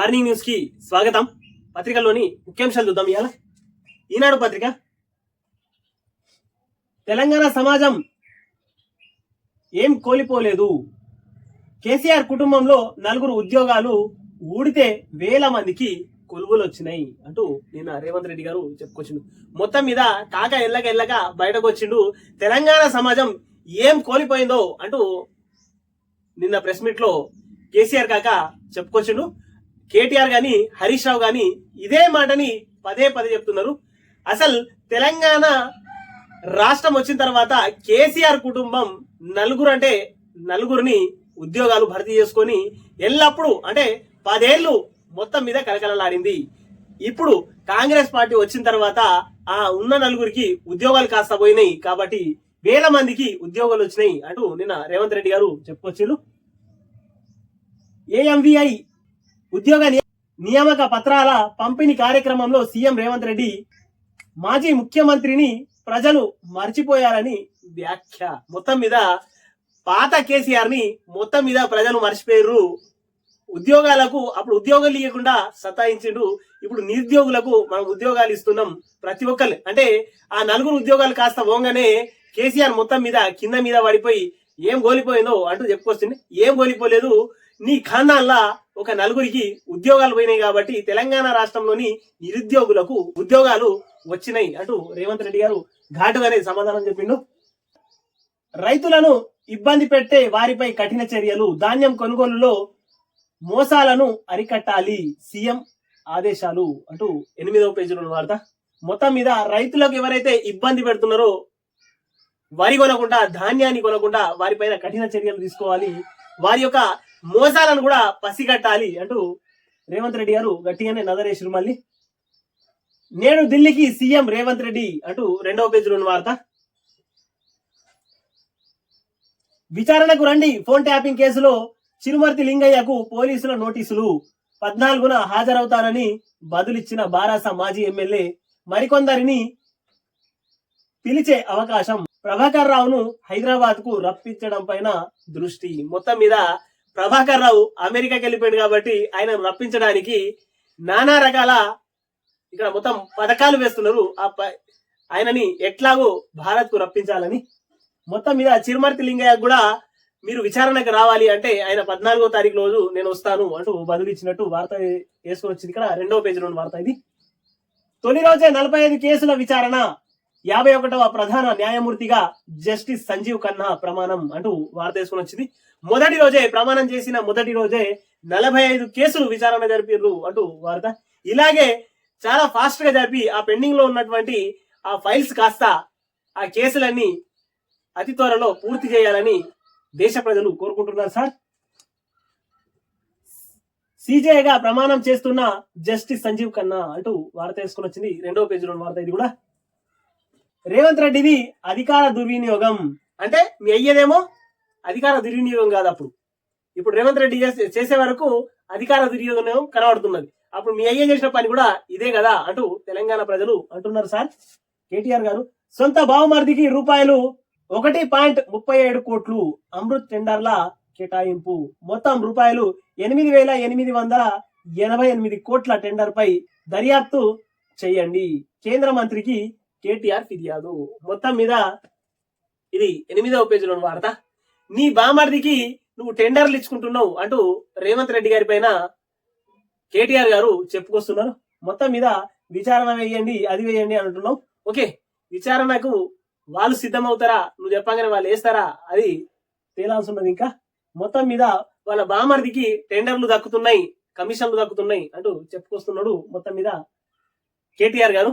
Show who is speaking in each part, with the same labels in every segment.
Speaker 1: Morning న్యూస్కి స్వాగతం. పత్రికల్లోని ముఖ్యాంశాలు చూద్దాం ఇవాళ. ఈనాడు పత్రిక. తెలంగాణ సమాజం ఏం కోల్పోలేదు. కేసీఆర్ కుటుంబంలో నలుగురు ఉద్యోగాలు ఊడితే వేల మందికి కొలువులు వచ్చినాయి అంటూ నిన్న రేవంత్ రెడ్డి గారు చెప్పుకొచ్చిండు. మొత్తం మీద కాక ఎల్లక ఎల్లక బయటకు వచ్చిండు. తెలంగాణ సమాజం ఏం కోల్పోయిందో అంటూ నిన్న ప్రెస్ మీట్లో కేసీఆర్ కాక చెప్పుకొచ్చిండు. కేటీఆర్ గాని హరీష్ రావు గాని ఇదే మాటని పదే పదే చెప్తున్నారు. అసలు తెలంగాణ రాష్ట్రం వచ్చిన తర్వాత కేసీఆర్ కుటుంబం నలుగురు అంటే నలుగురిని ఉద్యోగాలు భర్తీ చేసుకొని ఎల్లప్పుడూ అంటే పదేళ్ళు మొత్తం మీద కలకలలాడింది. ఇప్పుడు కాంగ్రెస్ పార్టీ వచ్చిన తర్వాత ఆ ఉన్న నలుగురికి ఉద్యోగాలు కాస్త పోయినాయి కాబట్టి వేల మందికి ఉద్యోగాలు వచ్చినాయి అంటూ నిన్న రేవంత్ రెడ్డి గారు చెప్పుకొచ్చారు ఏఎంవిఐ ఉద్యోగ నియామక పత్రాల పంపిణీ కార్యక్రమంలో సీఎం రేవంత్ రెడ్డి మాజీ ముఖ్యమంత్రిని ప్రజలు మర్చిపోయారని వ్యాఖ్య. మొత్తం మీద పాత కేసీఆర్ని మొత్తం మీద ప్రజలు మర్చిపోయారు ఉద్యోగాలకు అప్పుడు ఉద్యోగాలు ఇవ్వకుండా సతాయించిండు ఇప్పుడు నిరుద్యోగులకు మనం ఉద్యోగాలు ఇస్తున్నాం ప్రతి ఒక్కరు అంటే ఆ నలుగురు ఉద్యోగాలు కాస్త పోగానే కేసీఆర్ మొత్తం మీద కింద మీద పడిపోయి ఏం కోలిపోయిందో అంటూ చెప్పుకొస్తుంది ఏం కోలిపోలేదు? నీ ఖానాల్లా ఒక నలుగురికి ఉద్యోగాలు పోయినాయి కాబట్టి తెలంగాణ రాష్ట్రంలోని నిరుద్యోగులకు ఉద్యోగాలు వచ్చినాయి అంటూ రేవంత్ రెడ్డి గారు ఘాటుగానే సమాధానం చెప్పిండు. రైతులను ఇబ్బంది పెట్టే వారిపై కఠిన చర్యలు ధాన్యం కొనుగోలులో మోసాలను అరికట్టాలి సీఎం ఆదేశాలు అంటూ ఎనిమిదవ పేజీలో ఉన్న వార్త. మొత్తం మీద రైతులకు ఎవరైతే ఇబ్బంది పెడుతున్నారో వరి కొనకుండా ధాన్యాన్ని కొనకుండా వారిపైన కఠిన చర్యలు తీసుకోవాలి. వారి యొక్క మోసాలను కూడా పసిగట్టాలి అంటూ రేవంత్ రెడ్డి గారు గట్టిగానే నజరేసారు మళ్ళీ. నేను ఢిల్లీకి సీఎం రేవంత్ రెడ్డి అంటూ రెండవ పేజీలో ఉన్న వార్త. విచారణకు రండి ఫోన్ ట్యాపింగ్ కేసులో చిరుమర్తి లింగయ్యకు పోలీసుల నోటీసులు. పద్నాలుగున హాజరవుతానని బదులిచ్చిన బారాస మాజీ ఎమ్మెల్యే మరికొందరిని పిలిచే అవకాశం. ప్రభాకర్ రావును హైదరాబాద్కు రప్పించడం పైన దృష్టి. మొత్తం మీద ప్రభాకర్ రావు అమెరికాకి వెళ్ళిపోయాడు కాబట్టి ఆయన రప్పించడానికి నానా రకాల ఇక్కడ మొత్తం పథకాలు వేస్తున్నారు. ఆ ప- ఆయనని ఎట్లాగో భారత్కు రప్పించాలని. మొత్తం మీద చిరుమర్తి లింగయ్య కూడా మీరు విచారణకు రావాలి అంటే ఆయన పద్నాలుగో తారీఖు రోజు నేను వస్తాను అంటూ బదులు ఇచ్చినట్టు వార్త వేసుకొని వచ్చింది. ఇక్కడ రెండో పేజీలో ఉన్న వార్త ఇది. తొలి రోజే నలభై ఐదు కేసుల విచారణ. యాభై ఒకటవ ప్రధాన న్యాయమూర్తిగా జస్టిస్ సంజీవ్ ఖన్నా ప్రమాణం అంటూ వార్త వేసుకొని వచ్చింది. మొదటి రోజే ప్రమాణం చేసిన మొదటి రోజే నలభై ఐదు కేసులు విచారణ జరిపిర్రు అంటూ వార్త. ఇలాగే చాలా ఫాస్ట్గా జరిపి ఆ పెండింగ్లో ఉన్నటువంటి ఆ ఫైల్స్ కాస్త ఆ కేసులన్నీ అతి త్వరలో పూర్తి చేయాలని దేశ ప్రజలు కోరుకుంటున్నారు సార్. సిజేగా ప్రమాణం చేస్తున్న జస్టిస్ సంజీవ్ ఖన్నా అంటూ వార్త వేసుకొని వచ్చింది. రెండవ పేజీలో ఉన్న వార్త ఇది కూడా. రేవంత్ రెడ్డిది అధికార దుర్వినియోగం. అంటే మీ అయ్యేదేమో అధికార దుర్వినియోగం కాదు అప్పుడు. ఇప్పుడు రేవంత్ రెడ్డి చేసే- వరకు అధికార దుర్వినియోగం కనబడుతున్నది. అప్పుడు మీ అయ్యే చేసిన పని కూడా ఇదే కదా అంటూ తెలంగాణ ప్రజలు అంటున్నారు సార్. కేటీఆర్ గారు సొంత బావమర్దికి రూపాయలు ఒకటి పాయింట్ ముప్పై ఏడు కోట్లు అమృత్ టెండర్ల కేటాయింపు. మొత్తం రూపాయలు ఎనిమిది వేల ఎనిమిది వందల ఎనభై ఎనిమిది కోట్ల టెండర్ పై దర్యాప్తు చేయండి. కేంద్ర మంత్రికి కేటీఆర్ ఫిర్యాదు. మొత్తం మీద ఇది ఎనిమిదవ పేజీలో ఉన్న వార్త. నీ బామర్దికి నువ్వు టెండర్లు ఇచ్చుకుంటున్నావు అంటూ రేవంత్ రెడ్డి గారి పైన కేటీఆర్ గారు చెప్పుకొస్తున్నారు. మొత్తం మీద విచారణ వేయండి అది వేయండి అంటున్నావు ఓకే విచారణకు వాళ్ళు సిద్ధమవుతారా? నువ్వు చెప్పగానే వాళ్ళు వేస్తారా? అది తేలాల్సి ఉన్నది ఇంకా. మొత్తం మీద వాళ్ళ బామర్దికి టెండర్లు దక్కుతున్నాయి కమిషన్లు దక్కుతున్నాయి అంటూ చెప్పుకొస్తున్నాడు మొత్తం మీద కేటీఆర్ గారు.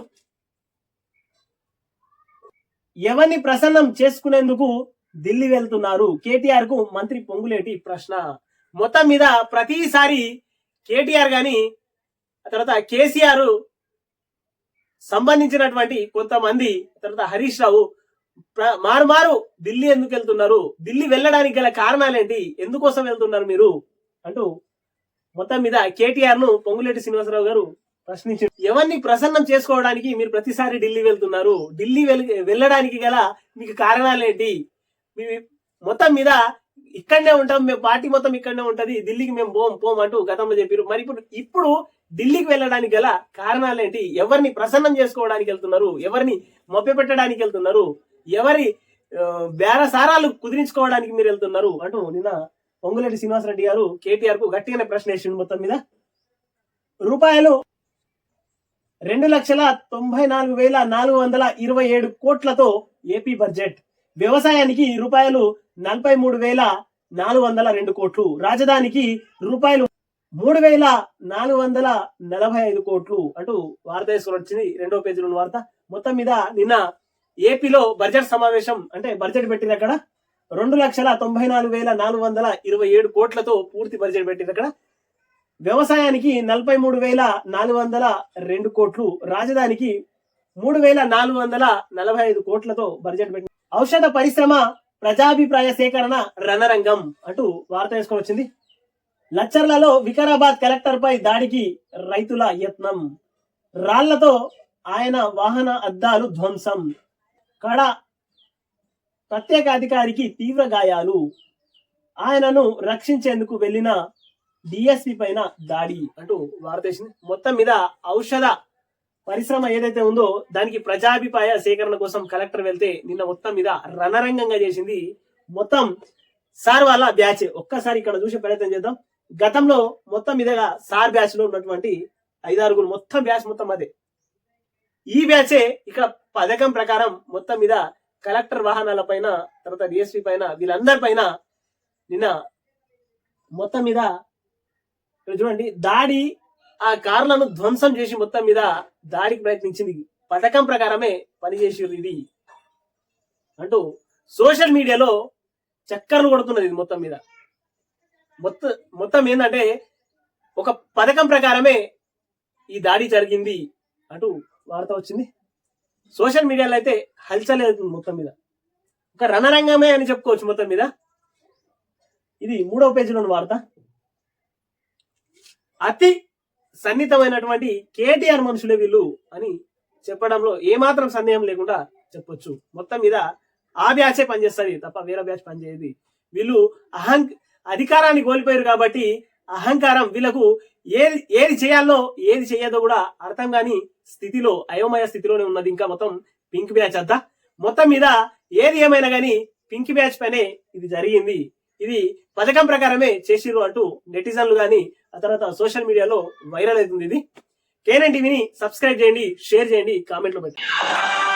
Speaker 1: ఎవరిని ప్రసన్నం చేసుకునేందుకు ఢిల్లీ వెళ్తున్నారు? కేటీఆర్కు మంత్రి పొంగులేటి ప్రశ్న. మొత్తం మీద ప్రతిసారి కేటీఆర్ గాని తర్వాత కేసీఆర్ సంబంధించినటువంటి కొంతమంది తర్వాత హరీష్ రావు మారుమారు ఢిల్లీ ఎందుకు వెళ్తున్నారు? ఢిల్లీ వెళ్ళడానికి గల కారణాలేంటి? ఎందుకోసం వెళ్తున్నారు మీరు? అంటూ మొత్తం మీద కేటీఆర్ను పొంగులేటి శ్రీనివాసరావు గారు ప్రశ్నించారు ఎవరిని ప్రసన్నం చేసుకోవడానికి మీరు ప్రతిసారి ఢిల్లీ వెళ్తున్నారు? ఢిల్లీ వెళ్ళడానికి గల మీకు కారణాలేంటి మీ మొత్తం మీద ఇక్కడనే ఉంటాం మేము పార్టీ మొత్తం ఇక్కడనే ఉంటది ఢిల్లీకి మేము పోం పోం అంటూ గతంలో చెప్పారు మరి ఇప్పుడు ఇప్పుడు ఢిల్లీకి వెళ్ళడానికి గల కారణాలు ఏంటి? ఎవరిని ప్రసన్నం చేసుకోవడానికి వెళ్తున్నారు? ఎవరిని మభ్యపెట్టడానికి వెళ్తున్నారు? ఎవరి బేరసారాలు కుదిరించుకోవడానికి మీరు వెళ్తున్నారు? అంటూ నిన్న పొంగులేటి శ్రీనివాసరెడ్డి గారు కేటీఆర్కు గట్టిగానే ప్రశ్న వేసిండు మొత్తం మీద. రూపాయలు రెండు లక్షల తొంభై నాలుగు వేల నాలుగు వందల ఇరవై ఏడు కోట్లతో ఏపీ బడ్జెట్. వ్యవసాయానికి రూపాయలు నలభై మూడు వేల నాలుగు వందల రెండు కోట్లు. రాజధానికి రూపాయలు మూడు వేల నాలుగు వందల నలభై ఐదు కోట్లు అంటూ వార్త వేసుకొని వచ్చింది. రెండో పేజీలో ఉన్న వార్త. మొత్తం మీద నిన్న ఏపీలో బడ్జెట్ సమావేశం అంటే బడ్జెట్ పెట్టింది అక్కడ రెండు లక్షల తొంభై నాలుగు వేల నాలుగు వందల ఇరవై ఏడు కోట్లతో పూర్తి బడ్జెట్ పెట్టింది అక్కడ వ్యవసాయానికి నలభై మూడు వేల నాలుగు వందల రెండు కోట్లు రాజధానికి మూడు వేల నాలుగు వందల నలభై ఐదు కోట్లతో బడ్జెట్ పెట్టింది. ఔషధ పరిశ్రమ ప్రజాభిప్రాయ సేకరణ రణరంగం అంటూ వార్త వేసుకొని వచ్చింది. లచ్చర్లలో వికారాబాద్ కలెక్టర్ పై దాడికి రైతుల యత్నం. రాళ్ళతో ఆయన వాహన అద్దాలు ధ్వంసం. కడ ప్రత్యేక అధికారికి తీవ్ర గాయాలు. ఆయనను రక్షించేందుకు వెళ్ళిన డిఎస్పి పైన దాడి అంటూ వార్త వేసింది. మొత్తం మీద ఔషధ పరిశ్రమ ఏదైతే ఉందో దానికి ప్రజాభిప్రాయ సేకరణ కోసం కలెక్టర్ వెళ్తే నిన్న మొత్తం మీద రణరంగంగా చేసింది. మొత్తం సార్ వాళ్ళ బ్యాచ్. ఒక్కసారి ఇక్కడ చూసే ప్రయత్నం చేద్దాం. గతంలో మొత్తం మీదగా సార్ బ్యాచ్లో ఉన్నటువంటి ఐదారుగురు మొత్తం బ్యాచ్ మొత్తం అదే. ఈ బ్యాచే ఇక్కడ పథకం ప్రకారం మొత్తం మీద కలెక్టర్ వాహనాల పైన తర్వాత డిఎస్పీ పైన వీళ్ళందరి పైన నిన్న మొత్తం మీద చూడండి దాడి ఆ కార్లను ధ్వంసం చేసి మొత్తం మీద దాడికి ప్రయత్నించింది. పథకం ప్రకారమే పనిచేసారు ఇది. అంటూ సోషల్ మీడియాలో చక్కర్లు కొడుతున్నది ఇది మొత్తం మీద. మొత్తం మొత్తం ఏంటంటే ఒక పథకం ప్రకారమే ఈ దాడి జరిగింది అంటూ వార్త వచ్చింది. సోషల్ మీడియాలో అయితే హల్చల్ మొత్తం మీద. ఒక రణరంగమే అని చెప్పుకోవచ్చు మొత్తం మీద. ఇది మూడవ పేజీలోని వార్త. అతి సన్నిహితమైనటువంటి కేటీఆర్ మనుషులే వీళ్ళు అని చెప్పడంలో ఏమాత్రం సందేహం లేకుండా చెప్పొచ్చు. మొత్తం మీద ఆ బ్యాచే పనిచేస్తుంది తప్ప వేరే బ్యాచ్ పనిచేయదు. వీళ్ళు అహం అధికారాన్ని కోల్పోయారు కాబట్టి అహంకారం వీళ్ళకు ఏది ఏది చేయాలో ఏది చేయదో కూడా అర్థం కాని స్థితిలో అయోమయ స్థితిలోనే ఉన్నది. ఇంకా మొత్తం పింక్ బ్యాచ్ అంతా. మొత్తం మీద ఏది ఏమైనా కానీ పింక్ బ్యాచ్ పైనే ఇది జరిగింది. ఇది పథకం ప్రకారమే చేసిర్రు అంటూ నెటిజన్లు గాని ఆ తర్వాత సోషల్ మీడియాలో వైరల్ అవుతుంది ఇది. కేఎన్ఎన్ టీవీని సబ్స్క్రైబ్ చేయండి షేర్ చేయండి కామెంట్లు పెట్టండి.